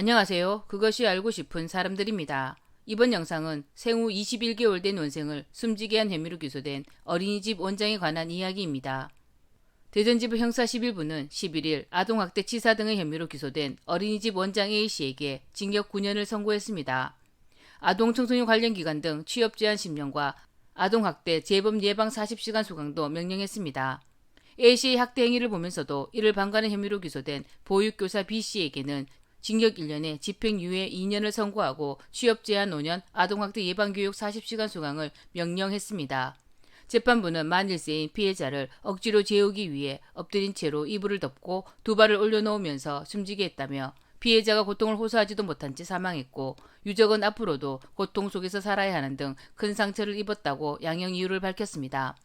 안녕하세요. 그것이 알고 싶은 사람들입니다. 이번 영상은 생후 21개월 된 원생을 숨지게 한 혐의로 기소된 어린이집 원장에 관한 이야기입니다. 대전지부 형사 11부는 11일 아동학대 치사 등의 혐의로 기소된 어린이집 원장 A씨에게 징역 9년을 선고했습니다. 아동청소년 관련 기관 등 취업 제한 10년과 아동학대 재범 예방 40시간 수강도 명령했습니다. A씨의 학대 행위를 보면서도 이를 방관한 혐의로 기소된 보육교사 B씨에게는 징역 1년에 집행유예 2년을 선고하고 취업 제한 5년 아동학대 예방교육 40시간 수강을 명령했습니다. 재판부는 만 1세인 피해자를 억지로 재우기 위해 엎드린 채로 이불을 덮고 두 발을 올려놓으면서 숨지게 했다며 피해자가 고통을 호소하지도 못한 채 사망했고 유족은 앞으로도 고통 속에서 살아야 하는 등 큰 상처를 입었다고 양형 이유를 밝혔습니다.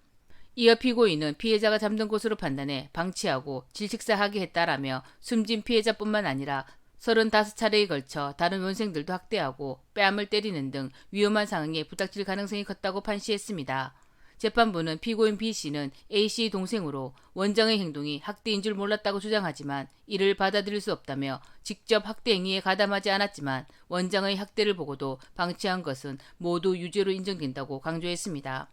이어 피고인은 피해자가 잠든 곳으로 판단해 방치하고 질식사하게 했다라며 숨진 피해자뿐만 아니라 35차례에 걸쳐 다른 원생들도 학대하고 뺨을 때리는 등 위험한 상황에 부닥칠 가능성이 컸다고 판시했습니다. 재판부는 피고인 B씨는 A씨 동생으로 원장의 행동이 학대인 줄 몰랐다고 주장하지만 이를 받아들일 수 없다며 직접 학대 행위에 가담하지 않았지만 원장의 학대를 보고도 방치한 것은 모두 유죄로 인정된다고 강조했습니다.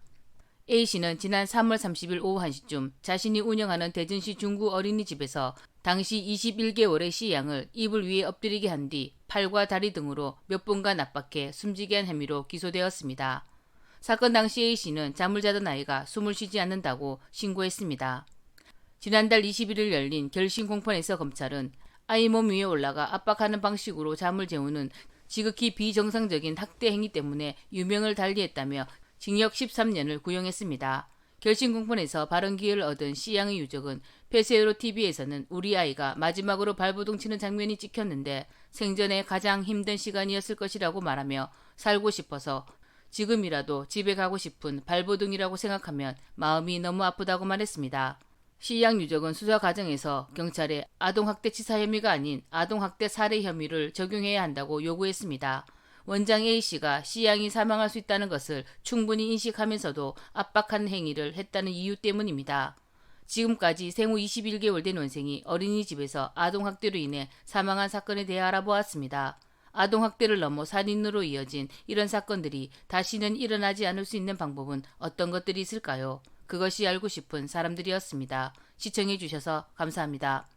A씨는 지난 3월 30일 오후 1시쯤 자신이 운영하는 대전시 중구 어린이집에서 당시 21개월의 C양을 이불 위에 엎드리게 한 뒤 팔과 다리 등으로 몇 분간 압박해 숨지게 한 혐의로 기소되었습니다. 사건 당시 A씨는 잠을 자던 아이가 숨을 쉬지 않는다고 신고했습니다. 지난달 21일 열린 결심 공판에서 검찰은 아이 몸 위에 올라가 압박하는 방식으로 잠을 재우는 지극히 비정상적인 학대 행위 때문에 유명을 달리했다며 징역 13년을 구형했습니다. 결심 공판에서 발언 기회를 얻은 C양의 유족은 폐쇄로 TV에서는 우리 아이가 마지막으로 발버둥 치는 장면이 찍혔는데 생전에 가장 힘든 시간이었을 것이라고 말하며 살고 싶어서 지금이라도 집에 가고 싶은 발버둥이라고 생각하면 마음이 너무 아프다고 말했습니다. 시양 유족은 수사 과정에서 경찰에 아동학대 치사 혐의가 아닌 아동학대 살해 혐의를 적용해야 한다고 요구했습니다. 원장 A씨가 C양이 사망할 수 있다는 것을 충분히 인식하면서도 압박하는 행위를 했다는 이유 때문입니다. 지금까지 생후 21개월 된 원생이 어린이집에서 아동학대로 인해 사망한 사건에 대해 알아보았습니다. 아동학대를 넘어 살인으로 이어진 이런 사건들이 다시는 일어나지 않을 수 있는 방법은 어떤 것들이 있을까요? 그것이 알고 싶은 사람들이었습니다. 시청해주셔서 감사합니다.